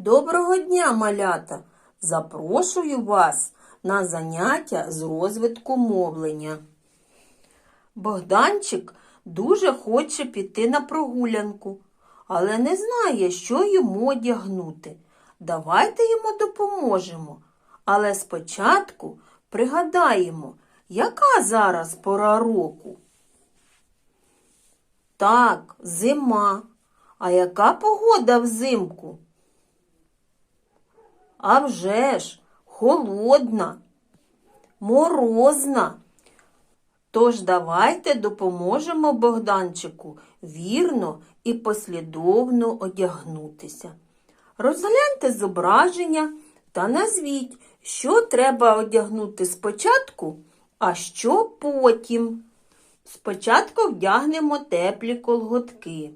Доброго дня, малята! Запрошую вас на заняття з розвитку мовлення. Богданчик дуже хоче піти на прогулянку, але не знає, що йому одягнути. Давайте йому допоможемо. Але спочатку пригадаємо, яка зараз пора року. Так, зима. А яка погода взимку? А вже ж, холодна, морозна. Тож давайте допоможемо Богданчику вірно і послідовно одягнутися. Розгляньте зображення та назвіть, що треба одягнути спочатку, а що потім. Спочатку вдягнемо теплі колготки,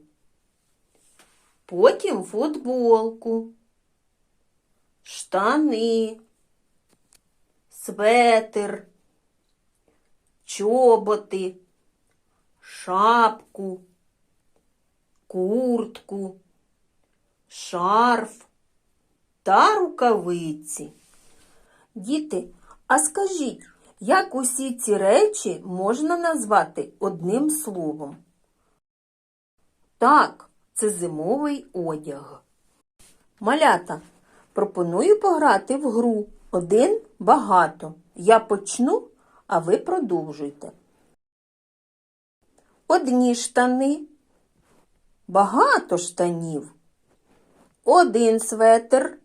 потім футболку, штани, светр, чоботи, шапку, куртку, шарф та рукавиці. Діти, а скажіть, як усі ці речі можна назвати одним словом? Так, це зимовий одяг. Малята, пропоную пограти в гру один багато. Я почну, а ви продовжуйте. Одні штани, багато штанів. Один светр,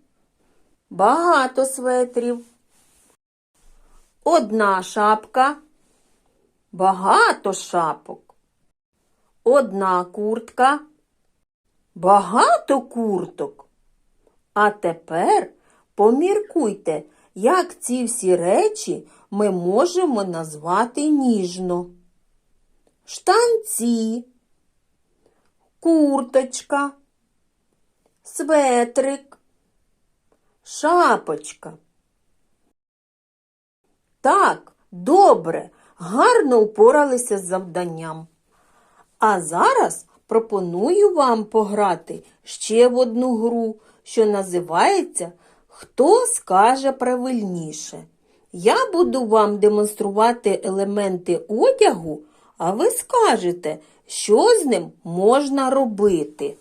багато светрів. Одна шапка, багато шапок. Одна куртка, багато курток. А тепер поміркуйте, як ці всі речі ми можемо назвати ніжно. Штанці, курточка, светрик, шапочка. Так, добре, гарно упоралися з завданням. А зараз пропоную вам пограти ще в одну гру, що називається Хто скаже правильніше. Я буду вам демонструвати елементи одягу, а ви скажете, що з ним можна робити.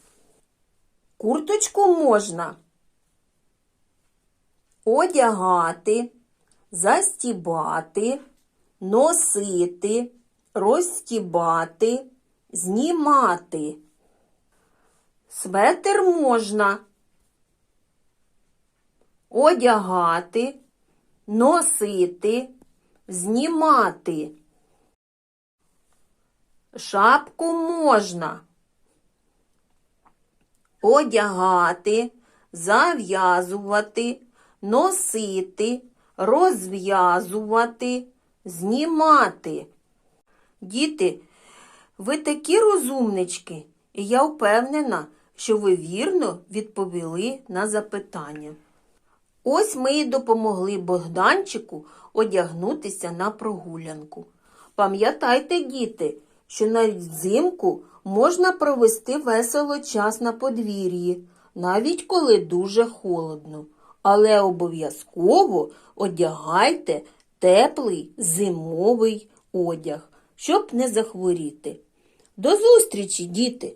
Курточку можна одягати, застібати, носити, розстібати, знімати. Светер можна одягати, носити, знімати. Шапку можна одягати, зав'язувати, носити, розв'язувати, знімати. Діти, ви такі розумнички, і я впевнена, що ви вірно відповіли на запитання. Ось ми і допомогли Богданчику одягнутися на прогулянку. Пам'ятайте, діти, що навіть взимку можна провести весело час на подвір'ї, навіть коли дуже холодно. Але обов'язково одягайте теплий зимовий одяг, щоб не захворіти. До зустрічі, діти!